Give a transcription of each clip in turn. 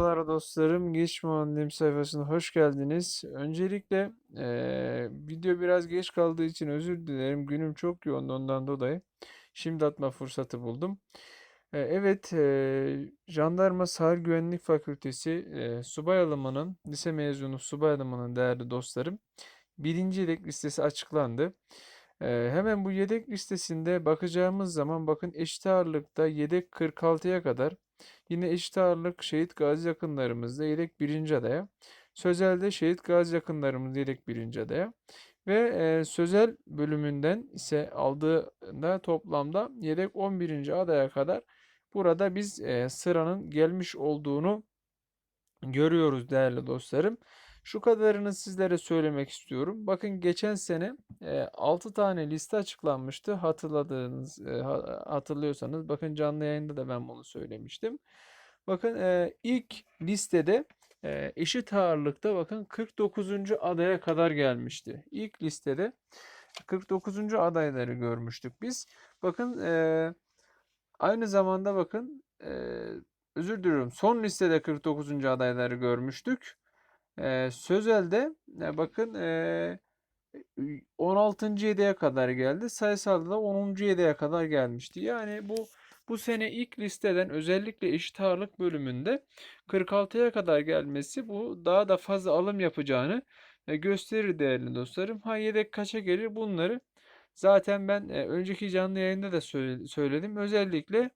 Merhabalar dostlarım, Geç Muhandim sayfasına hoş geldiniz. Öncelikle eee, video biraz geç kaldığı için özür dilerim. Günüm çok yoğun ondan dolayı. Şimdi atma fırsatı buldum. E, evet, eee, Jandarma Sahil Güvenlik Fakültesi eee, subay alımının, lise mezunu subay alımının değerli dostlarım, birinci yedek listesi açıklandı. Eee, hemen bu yedek listesinde bakacağımız zaman bakın eşit ağırlıkta yedek 46'ya kadar Yine eşit ağırlık şehit gazi yakınlarımızda yedek birinci adaya. Sözel'de şehit gazi yakınlarımız yedek birinci adaya. Ve e, sözel bölümünden ise aldığında toplamda yedek 11. adaya kadar burada biz e, sıranın gelmiş olduğunu görüyoruz değerli dostlarım. Şu kadarını sizlere söylemek istiyorum. Bakın geçen sene e, 6 tane liste açıklanmıştı. Hatırladığınız e, ha- hatırlıyorsanız bakın canlı yayında da ben bunu söylemiştim. Bakın e, ilk listede e, eşit ağırlıkta bakın 49. adaya kadar gelmişti. İlk listede 49. adayları görmüştük biz. Bakın e, aynı zamanda bakın e, özür diliyorum son listede 49. adayları görmüştük. E, Sözel'de e, bakın e, 16. yedeye kadar geldi. Sayısalda da 10. yedeye kadar gelmişti. Yani bu bu sene ilk listeden özellikle eşit ağırlık bölümünde 46'ya kadar gelmesi bu daha da fazla alım yapacağını e, gösterir değerli dostlarım. Ha yedek kaça gelir bunları zaten ben e, önceki canlı yayında da söyle- söyledim. Özellikle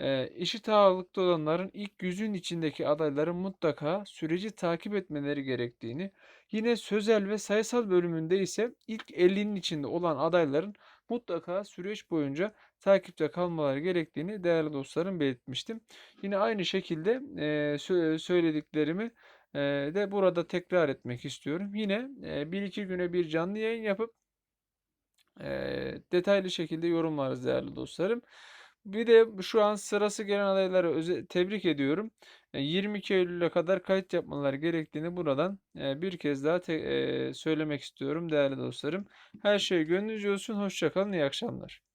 e, eşit ağırlıkta olanların ilk yüzün içindeki adayların mutlaka süreci takip etmeleri gerektiğini, yine sözel ve sayısal bölümünde ise ilk 50'nin içinde olan adayların mutlaka süreç boyunca takipte kalmaları gerektiğini değerli dostlarım belirtmiştim. Yine aynı şekilde sö- söylediklerimi de burada tekrar etmek istiyorum. Yine bir iki güne bir canlı yayın yapıp detaylı şekilde yorumlarız değerli dostlarım. Bir de şu an sırası gelen adayları tebrik ediyorum. E, 22 Eylül'e kadar kayıt yapmaları gerektiğini buradan e, bir kez daha e, söylemek istiyorum değerli dostlarım. Her şey gönlünüzce olsun. Hoşça kalın. İyi akşamlar.